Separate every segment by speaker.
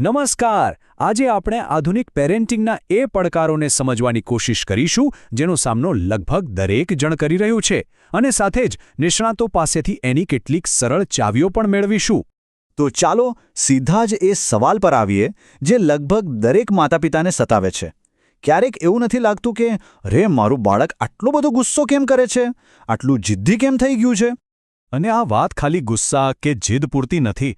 Speaker 1: નમસ્કાર. આજે આપણે આધુનિક પેરેન્ટિંગના એ પડકારોને સમજવાની કોશિશ કરીશું, જેનો સામનો લગભગ દરેક જણ કરી રહ્યું છે. અને સાથે જ નિષ્ણાતો પાસેથી એની કેટલીક સરળ ચાવીઓ પણ મેળવીશું.
Speaker 2: તો ચાલો સીધા જ એ સવાલ પર આવીએ, જે લગભગ દરેક માતાપિતાને સતાવે છે. ક્યારેક એવું નથી લાગતું કે, રે, મારું બાળક આટલો બધો ગુસ્સો કેમ કરે છે? આટલું જિદ્દી કેમ થઈ ગયું છે?
Speaker 1: અને આ વાત ખાલી ગુસ્સા કે જીદ પૂરતી નથી.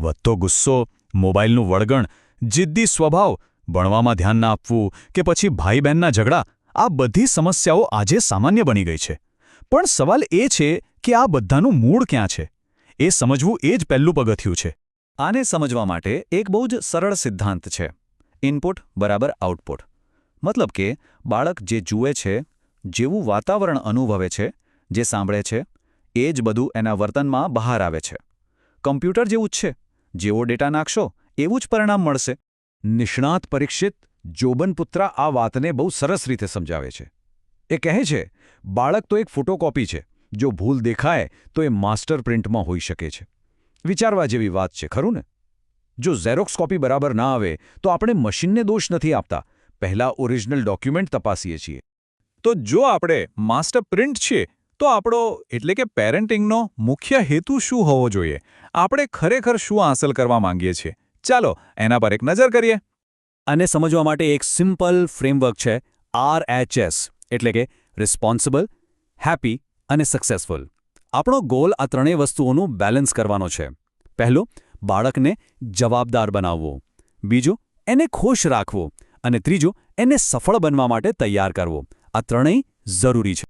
Speaker 1: વધતો ગુસ્સો મોબાઈલનું વળગણ, જિદ્દી સ્વભાવ, ભણવામાં ધ્યાન ના આપવું કે પછી ભાઈ બહેનના ઝઘડા, આ બધી સમસ્યાઓ આજે સામાન્ય બની ગઈ છે. પણ સવાલ એ છે કે આ બધાનું મૂળ ક્યાં છે? એ સમજવું એ જ પહેલું પગથિયું છે.
Speaker 2: આને સમજવા માટે એક બહુ જ સરળ સિદ્ધાંત છે. ઇનપુટ બરાબર આઉટપુટ. મતલબ કે બાળક જે જુએ છે, જેવું વાતાવરણ અનુભવે છે, જે સાંભળે છે, એ જ બધું એના વર્તનમાં બહાર આવે છે. કમ્પ્યુટર જેવું જ છે. જેવો ડેટા નાખશો, એવું જ પરિણામ મળશે.
Speaker 1: નિષ્ણાત પરીક્ષિત જોબનપુત્રા આ વાતને બહુ સરસ રીતે સમજાવે છે. એ કહે છે, બાળક તો એક ફોટોકોપી છે. જો ભૂલ દેખાય, તો એ માસ્ટર પ્રિન્ટમાં હોઈ શકે છે. વિચારવા જેવી વાત છે, ખરું ને? જો ઝેરોક્સ કોપી બરાબર ના આવે, તો આપણે મશીનને દોષ નથી આપતા. પહેલા ઓરિજિનલ ડોક્યુમેન્ટ તપાસીએ છીએ.
Speaker 3: તો જો આપણે માસ્ટર પ્રિન્ટ છીએ તો આપણો, એટલે કે પેરેન્ટિંગનો મુખ્ય હેતુ શું હોવો જોઈએ? આપણે ખરેખર શું હાંસલ કરવા માંગીએ છીએ? ચાલો, એના પર એક નજર કરીએ.
Speaker 1: અને સમજવા માટે એક સિમ્પલ ફ્રેમવર્ક છે, આરએચએસ, એટલે કે રિસ્પોન્સિબલ હેપી અને સક્સેસફુલ આપણો ગોલ આ ત્રણેય વસ્તુઓનું બેલેન્સ કરવાનો છે. પહેલો, બાળકને જવાબદાર બનાવવો. બીજું, એને ખુશ રાખવો. અને ત્રીજું, એને સફળ બનવા માટે તૈયાર કરવો. આ ત્રણેય જરૂરી છે.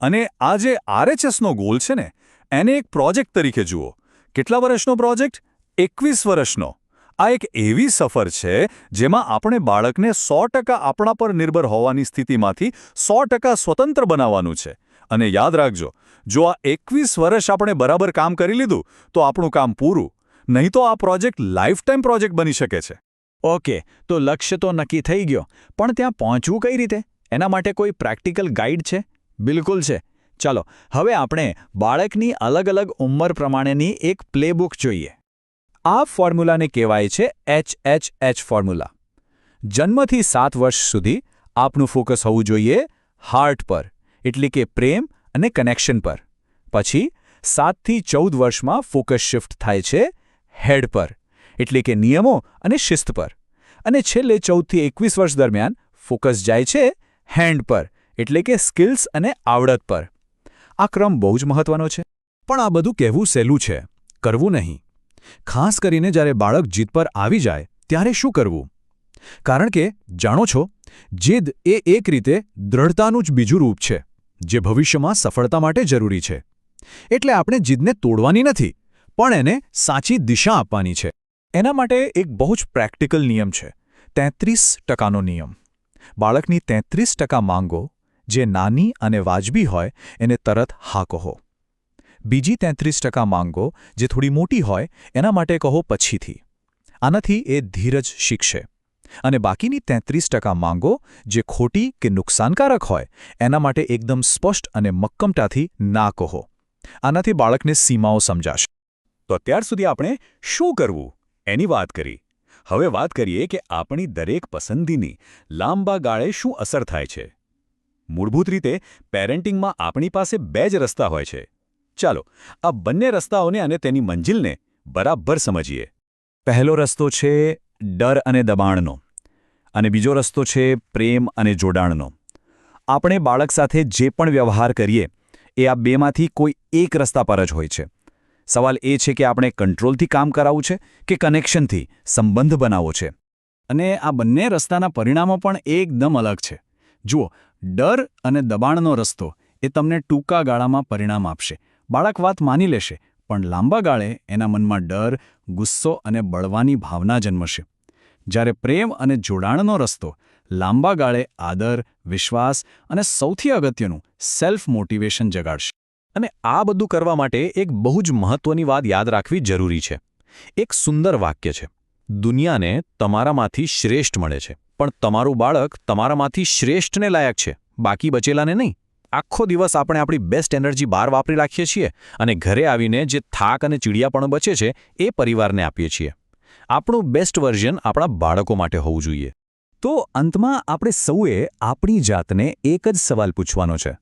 Speaker 3: અને આ જે આરએચએસનો ગોલ છે ને, એને એક પ્રોજેક્ટ તરીકે જુઓ. કેટલા વર્ષનો પ્રોજેક્ટ? એકવીસ વર્ષનો. આ એક એવી સફર છે, જેમાં આપણે બાળકને સો આપણા પર નિર્ભર હોવાની સ્થિતિમાંથી સો સ્વતંત્ર બનાવવાનું છે. અને યાદ રાખજો, જો આ એકવીસ વર્ષ આપણે બરાબર કામ કરી લીધું, તો આપણું કામ પૂરું. નહીં તો આ પ્રોજેક્ટ લાઈફટાઈમ પ્રોજેક્ટ બની શકે છે.
Speaker 1: ઓકે, તો લક્ષ્ય તો નક્કી થઈ ગયો, પણ ત્યાં પહોંચવું કઈ રીતે? એના માટે કોઈ પ્રેક્ટિકલ ગાઈડ છે? બિલકુલ છે. ચાલો, હવે આપણે બાળકની અલગ અલગ ઉંમર પ્રમાણેની એક પ્લેબુક જોઈએ. આ ફોર્મ્યુલાને કહેવાય છે એચ એચ એચ ફોર્મ્યુલા. જન્મથી સાત વર્ષ સુધી આપનું ફોકસ હોવું જોઈએ હાર્ટ પર, એટલે કે પ્રેમ અને કનેક્શન પર. પછી, સાતથી ચૌદ વર્ષમાં ફોકસ શિફ્ટ થાય છે હેડ પર, એટલે કે નિયમો અને શિસ્ત પર. અને છેલ્લે ચૌદથી એકવીસ વર્ષ દરમિયાન ફોકસ જાય છે હેન્ડ પર એટલે કે સ્કિલ્સ અને આવડત પર. આ ક્રમ બહુ જ મહત્વનો છે. પણ આ બધું કહેવું સહેલું છે. કરવું નહીં. ખાસ કરીને જ્યારે બાળક જીત પર આવી જાય, ત્યારે શું કરવું? કારણ કે, જાણો છો, જીદ એ એક રીતે દ્રઢતાનું જ બીજું રૂપ છે, જે ભવિષ્યમાં સફળતા માટે જરૂરી છે. એટલે આપણે જીદને તોડવાની નથી, પણ એને સાચી દિશા આપવાની છે. એના માટે એક બહુ જ પ્રેક્ટિકલ નિયમ છે, તેત્રીસ ટકાનો નિયમ. બાળકની તેત્રીસ ટકા માંગો જે નાની અને વાજબી હોય, એને તરત હા કહો. બીજી તેત્રીસ ટકા માંગો જે થોડી મોટી હોય, એના માટે કહો પછીથી. આનાથી એ ધીરજ શીખશે. અને બાકીની તેત્રીસ ટકા માંગો જે ખોટી કે નુકસાનકારક હોય, એના માટે એકદમ સ્પષ્ટ અને મક્કમતાથી ના કહો. આનાથી બાળકને સીમાઓ સમજાશે.
Speaker 3: તો અત્યાર સુધી આપણે શું કરવું? એની વાત કરી. હવે વાત કરીએ કે આપણી દરેક પસંદગીની લાંબા ગાળે શું અસર થાય છે. મૂળભૂત રીતે, પેરેન્ટિંગમાં આપણી પાસે બે જ રસ્તા હોય છે. ચાલો, આ બંને રસ્તાઓને અને તેની મંજિલને બરાબર સમજીએ.
Speaker 1: પહેલો રસ્તો છે ડર અને દબાણનો અને બીજો રસ્તો છે પ્રેમ અને જોડાણનો. આપણે બાળક સાથે જે પણ વ્યવહાર કરીએ, એ આ બેમાંથી કોઈ એક રસ્તા પર જ હોય છે. સવાલ એ છે કે આપણે કંટ્રોલથી કામ કરાવવું છે કે કનેક્શનથી સંબંધ બનાવવો છે? અને આ બંને રસ્તાના પરિણામો પણ એકદમ અલગ છે. જુઓ, ડર અને દબાણનો રસ્તો એ તમને ટૂંકા ગાળામાં પરિણામ આપશે. બાળક વાત માની લેશે, પણ લાંબા ગાળે એના મનમાં ડર, ગુસ્સો અને બળવાની ભાવના જન્મશે. જ્યારે પ્રેમ અને જોડાણનો રસ્તો લાંબા ગાળે આદર, વિશ્વાસ અને સૌથી અગત્યનું સેલ્ફ મોટિવેશન જગાડશે. અને આ બધું કરવા માટે એક બહુ જ મહત્વની વાત યાદ રાખવી જરૂરી છે. એક સુંદર વાક્ય છે. દુનિયાને તમારામાંથી શ્રેષ્ઠ મળે છે. પણ તમારું બાળક તમારામાંથી શ્રેષ્ઠને લાયક છે. બાકી બચેલાને નહીં. આખો દિવસ આપણે આપણી બેસ્ટ એનર્જી બહાર વાપરી રાખીએ છીએ અને ઘરે આવીને જે થાક અને ચીડિયાપણ બચે છે એ પરિવારને આપીએ છીએ.
Speaker 2: આપણું બેસ્ટ વર્ઝન આપણા બાળકો માટે હોવું જોઈએ. તો અંતમાં આપણે સૌએ આપણી જાતને એક જ સવાલ પૂછવાનો છે.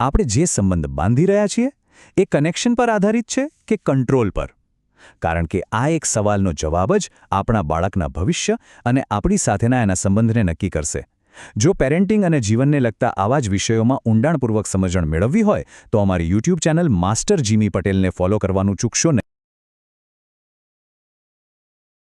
Speaker 2: આપણે જે સંબંધ બાંધી રહ્યા છીએ એ કનેક્શન પર આધારિત છે કે કંટ્રોલ પર? કારણ કે આ એક સવાલનો જવાબ જ આપણા બાળકના ભવિષ્ય અને આપણી સાથેના એના સંબંધને નક્કી કરશે. જો પેરેન્ટિંગ અને જીવનને લગતા આવા જ વિષયોમાં ઊંડાણપૂર્વક સમજણ મેળવવી હોય, તો અમારી યુટ્યુબ ચેનલ માસ્ટર જીમી પટેલને ફોલો કરવાનું ચૂકશો નહીં.